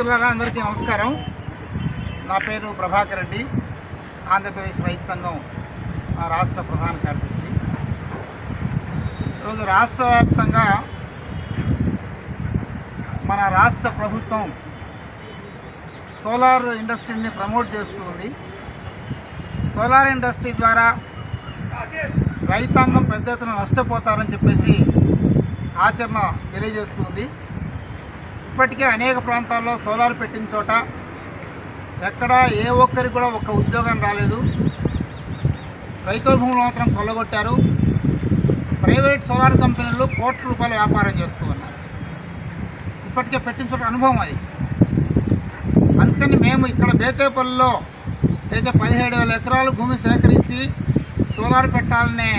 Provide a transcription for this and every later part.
మిత్రులారా అందరికీ నమస్కారం. నా పేరు ప్రభాకర్ రెడ్డి. ఆంధ్రప్రదేశ్ రైతు సంఘం రాష్ట్ర ప్రధాన కార్యదర్శి. ఈరోజు రాష్ట్ర వ్యాప్తంగా మన రాష్ట్ర ప్రభుత్వం సోలార్ ఇండస్ట్రీని ప్రమోట్ చేస్తుంది. సోలార్ ఇండస్ట్రీ ద్వారా రైతాంగం పెద్ద ఎత్తున నష్టపోతారని చెప్పేసి ఆచరణ తెలియజేస్తుంది. ఇప్పటికే అనేక ప్రాంతాల్లో సోలార్ పెట్టిన చోట ఎక్కడ ఏ ఒక్కరికి కూడా ఒక్క ఉద్యోగం రాలేదు. రైతుల భూములు మాత్రం కొల్లగొట్టారు. ప్రైవేట్ సోలార్ కంపెనీలు కోట్ల రూపాయల వ్యాపారం చేస్తూ ఉన్నారు. ఇప్పటికే పెట్టిన చోట అనుభవం అది. అందుకని మేము ఇక్కడ బేతేపల్లిలో అయితే పదిహేడు వేల ఎకరాలు భూమి సేకరించి సోలార్ పెట్టాలనే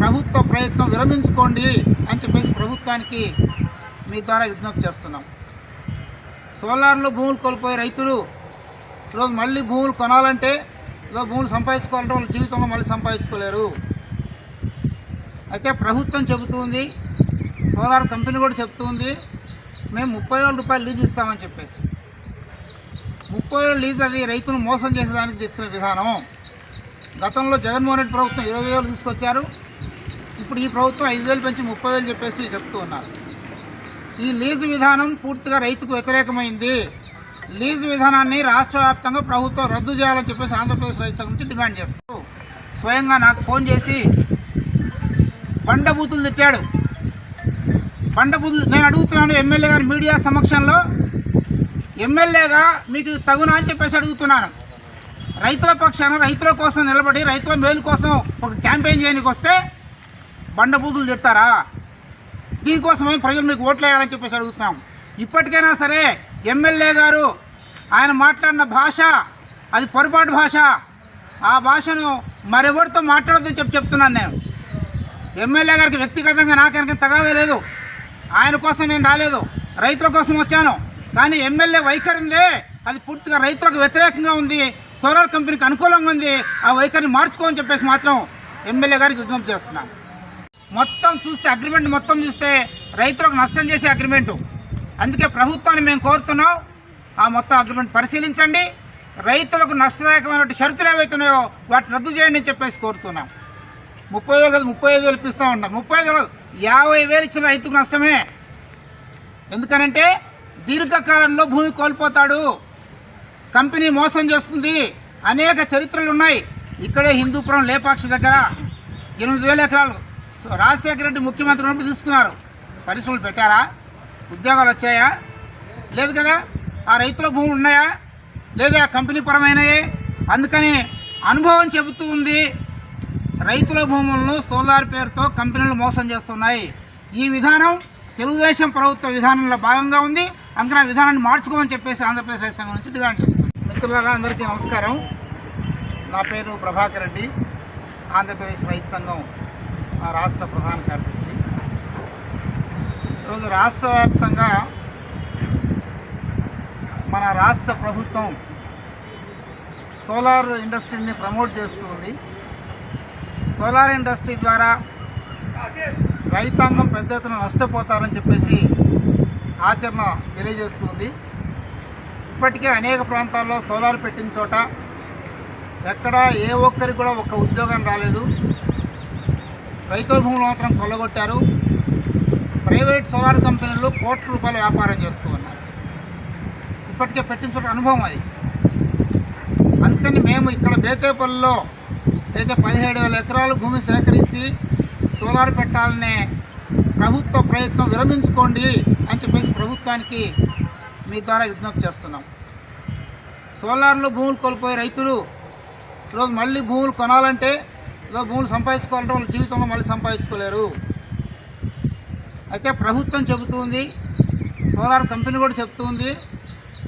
ప్రభుత్వ ప్రయత్నం విరమించుకోండి అని చెప్పేసి ప్రభుత్వానికి మీ ద్వారా విజ్ఞప్తి చేస్తున్నాం. సోలార్లో భూములు కోల్పోయే రైతులు ఈరోజు మళ్ళీ భూములు కొనాలంటే ఈరోజు భూములు సంపాదించుకోవాలంటే వాళ్ళ జీవితంలో మళ్ళీ సంపాదించుకోలేరు. అయితే ప్రభుత్వం చెబుతుంది సోలార్ కంపెనీ కూడా చెబుతుంది మేము ముప్పై వేల రూపాయలు లీజ్ ఇస్తామని చెప్పేసి. ముప్పై వేలు లీజ్ అది రైతును మోసం చేసేదానికి తెచ్చిన విధానం. గతంలో జగన్మోహన్ రెడ్డి ప్రభుత్వం ఇరవై వేలు తీసుకొచ్చారు ఇప్పుడు ఈ ప్రభుత్వం ఐదు వేలు పెంచి ముప్పై వేలు చెప్పేసి చెప్తూ ఉన్నారు. ఈ లీజు విధానం పూర్తిగా రైతుకు వ్యతిరేకమైంది. లీజు విధానాన్ని రాష్ట్ర వ్యాప్తంగా ప్రభుత్వం రద్దు చేయాలని చెప్పేసి ఆంధ్రప్రదేశ్ రైతు సంఘం నుంచి డిమాండ్ చేస్తూ స్వయంగా నాకు ఫోన్ చేసి బండబూతులు తిట్టాడు. బండబూతులు నేను అడుగుతున్నాను ఎమ్మెల్యే గారి మీడియా సమక్షంలో ఎమ్మెల్యేగా మీకు తగునా అని చెప్పేసి అడుగుతున్నాను. రైతుల పక్షాన రైతుల కోసం నిలబడి రైతుల మేలు కోసం ఒక క్యాంపెయిన్ చేయడానికి వస్తే బండబూతులు తిట్టారా దీనికోసమే ప్రజలు మీకు ఓట్లేయాలని చెప్పేసి అడుగుతున్నాం. ఇప్పటికైనా సరే ఎమ్మెల్యే గారు ఆయన మాట్లాడిన భాష అది పొరపాటు భాష. ఆ భాషను మరెవరితో మాట్లాడొద్దని చెప్పి చెప్తున్నాను నేను. ఎమ్మెల్యే గారికి వ్యక్తిగతంగా నాకెనక తగాదే లేదు. ఆయన కోసం నేను రాలేదు. రైతుల కోసం వచ్చాను. కానీ ఎమ్మెల్యే వైఖరి ఉందే అది పూర్తిగా రైతులకు వ్యతిరేకంగా ఉంది. సోలార్ కంపెనీకి అనుకూలంగా ఉంది. ఆ వైఖరిని మార్చుకోమని చెప్పేసి మాత్రం ఎమ్మెల్యే గారికి విజ్ఞప్తి చేస్తున్నాను. మొత్తం చూస్తే అగ్రిమెంట్ మొత్తం చూస్తే రైతులకు నష్టం చేసే అగ్రిమెంటు అందుకే ప్రభుత్వాన్ని మేము కోరుతున్నాం ఆ మొత్తం అగ్రిమెంట్ పరిశీలించండి. రైతులకు నష్టదాయకమైనటువంటి షరతులు ఏవైతున్నాయో వాటిని రద్దు చేయండి అని చెప్పేసి కోరుతున్నాం. ముప్పై వేలు కదా ముప్పై ఐదు వేలు ఇప్పిస్తూ ఉన్నారు ముప్పై ఐదు వేలు యాభై వేలు ఇచ్చిన రైతుకు నష్టమే. ఎందుకనంటే దీర్ఘకాలంలో భూమి కోల్పోతాడు. కంపెనీ మోసం చేస్తుంది. అనేక చరిత్రలు ఉన్నాయి. ఇక్కడే హిందూపురం లేపాక్షి దగ్గర ఎనిమిది వేల ఎకరాలు రాజశేఖర రెడ్డి ముఖ్యమంత్రి ఉన్నప్పుడు తీసుకున్నారు. పరిశ్రమలు పెట్టారా? ఉద్యోగాలు వచ్చాయా? లేదు కదా? ఆ రైతుల భూములు ఉన్నాయా? లేదా కంపెనీ పరమైనవి అందుకని అనుభవం చెబుతూ ఉంది. రైతుల భూములను సోలార్ పేరుతో కంపెనీలు మోసం చేస్తున్నాయి. ఈ విధానం తెలుగుదేశం ప్రభుత్వ విధానంలో భాగంగా ఉంది. అందుకని ఆ విధానాన్ని మార్చుకోమని చెప్పేసి ఆంధ్రప్రదేశ్ రైతు సంఘం నుంచి డిమాండ్ చేస్తుంది మిత్రులారా అందరికీ నమస్కారం. నా పేరు ప్రభాకర్ రెడ్డి. ఆంధ్రప్రదేశ్ రైతు సంఘం మా రాష్ట్ర ప్రధాన కార్యదర్శి. ఈరోజు రాష్ట్ర వ్యాప్తంగా మన రాష్ట్ర ప్రభుత్వం సోలార్ ఇండస్ట్రీని ప్రమోట్ చేస్తుంది. సోలార్ ఇండస్ట్రీ ద్వారా రైతాంగం పెద్ద ఎత్తున నష్టపోతారని చెప్పేసి ఆచరణ తెలియజేస్తుంది. ఇప్పటికే అనేక ప్రాంతాల్లో సోలార్ పెట్టిన చోట ఎక్కడా ఏ ఒక్కరికి కూడా ఒక ఉద్యోగం రాలేదు. రైతుల భూములు మాత్రం కొల్లగొట్టారు. ప్రైవేట్ సోలార్ కంపెనీలు కోట్ల రూపాయల వ్యాపారం చేస్తూ ఉన్నారు. ఇప్పటికే పెట్టిన అనుభవం అది. అందుకని మేము ఇక్కడ బేతేపల్లిలో అయితే పదిహేడు వేల ఎకరాలు భూమి సేకరించి సోలార్ పెట్టాలనే ప్రభుత్వ ప్రయత్నం విరమించుకోండి అని చెప్పేసి ప్రభుత్వానికి మీ ద్వారా విజ్ఞప్తి చేస్తున్నాం. సోలార్లో భూములు కోల్పోయే రైతులు ఈరోజు మళ్ళీ భూములు కొనాలంటే లో భూములు సంపాదించుకోవాలంటే వాళ్ళ జీవితంలో మళ్ళీ సంపాదించుకోలేరు. అయితే ప్రభుత్వం చెబుతుంది సోలార్ కంపెనీ కూడా చెప్తుంది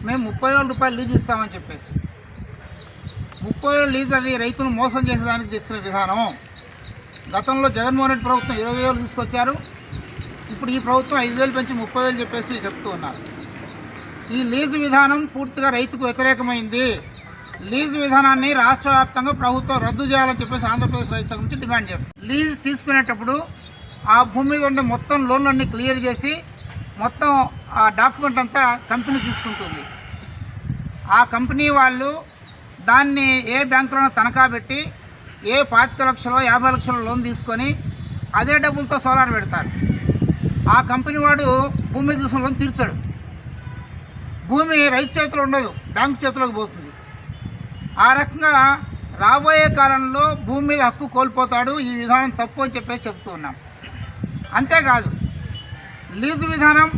మేము ముప్పై వేల రూపాయలు లీజ్ ఇస్తామని చెప్పేసి. ముప్పై వేల లీజ్ అది రైతును మోసం చేసేదానికి తెచ్చిన విధానం. గతంలో జగన్మోహన్ రెడ్డి ప్రభుత్వం ఇరవై వేలు తీసుకొచ్చారు. ఇప్పుడు ఈ ప్రభుత్వం ఐదు వేలు పెంచి ముప్పై వేలు చెప్పేసి చెప్తూ ఉన్నారు. ఈ లీజు విధానం పూర్తిగా రైతుకు వ్యతిరేకమైంది. లీజు విధానాన్ని రాష్ట్ర వ్యాప్తంగా ప్రభుత్వం రద్దు చేయాలని చెప్పేసి ఆంధ్రప్రదేశ్ రైతు సంఘం నుంచి డిమాండ్ చేస్తుంది. లీజ్ తీసుకునేటప్పుడు ఆ భూమి మీద ఉండే మొత్తం లోన్లన్నీ క్లియర్ చేసి మొత్తం ఆ డాక్యుమెంట్ అంతా కంపెనీ తీసుకుంటుంది. ఆ కంపెనీ వాళ్ళు దాన్ని ఏ బ్యాంకులోనో తనఖా పెట్టి ఏ పాతిక లక్షలో యాభై లక్షల లోన్ తీసుకొని అదే డబ్బులతో సోలార్ పెడతారు. ఆ కంపెనీ వాడు భూమి మీద తీసుకున్న లోన్ తీర్చాడు. భూమి రైతు చేతిలో ఉండదు బ్యాంకు చేతిలోకి పోతుంది. ఆ రకంగా రాబోయే కాలంలో భూమి మీద హక్కు కోల్పోతాడు. ఈ విధానం తప్పు అని చెప్పేసి చెప్తూ ఉన్నాం. అంతేకాదు లీజు విధానం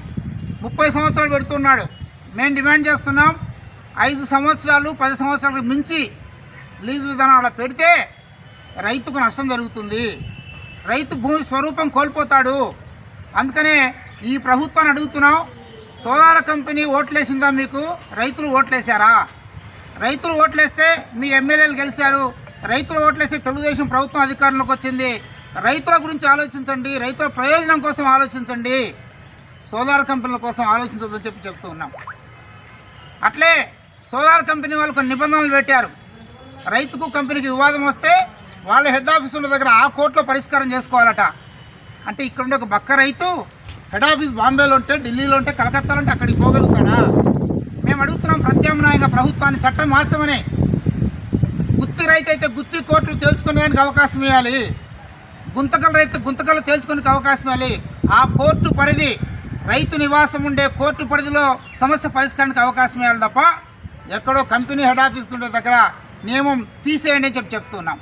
ముప్పై సంవత్సరాలు పెడుతున్నాడు. మేము డిమాండ్ చేస్తున్నాం ఐదు సంవత్సరాలు పది సంవత్సరాలకు మించి లీజు విధానం అలా పెడితే రైతుకు నష్టం జరుగుతుంది. రైతు భూమి స్వరూపం కోల్పోతాడు. అందుకనే ఈ ప్రభుత్వాన్ని అడుగుతున్నాం సోలార్ కంపెనీ ఓట్లేసిందా మీకు? రైతులు ఓట్లేశారా? రైతులు ఓట్లేస్తే మీ ఎమ్మెల్యేలు గెలిచారు. రైతులు ఓట్లేస్తే తెలుగుదేశం ప్రభుత్వం అధికారంలోకి వచ్చింది. రైతుల గురించి ఆలోచించండి. రైతుల ప్రయోజనం కోసం ఆలోచించండి. సోలార్ కంపెనీల కోసం ఆలోచించొద్దని చెప్పి చెప్తూ ఉన్నాం. అట్లే సోలార్ కంపెనీ వాళ్ళు కొన్ని నిబంధనలు పెట్టారు. రైతుకు కంపెనీకి వివాదం వస్తే వాళ్ళ హెడ్ ఆఫీస్ ఉన్న దగ్గర ఆ కోర్టులో పరిష్కారం చేసుకోవాలట. అంటే ఇక్కడ ఉండే ఒక బక్క రైతు హెడ్ ఆఫీస్ బాంబేలో ఉంటే ఢిల్లీలో ఉంటే కలకత్తాలో ఉంటే అక్కడికి పోగలుగుతాడా? ప్రభుత్వాన్ని చట్టం మార్చమని గుత్తి రైతు అయితే గుత్తి కోర్టులు తేల్చుకునేదానికి అవకాశం ఇవ్వాలి. గుంతకల రైతు గుంతకలు తేల్చుకునే అవకాశం ఇవ్వాలి. ఆ కోర్టు పరిధి రైతు నివాసం ఉండే కోర్టు పరిధిలో సమస్య పరిష్కారానికి అవకాశం ఇవ్వాలి తప్ప ఎక్కడో కంపెనీ హెడ్ ఆఫీస్ ఉండే దగ్గర నియమం తీసేయండి అని చెప్పి చెప్తున్నాం.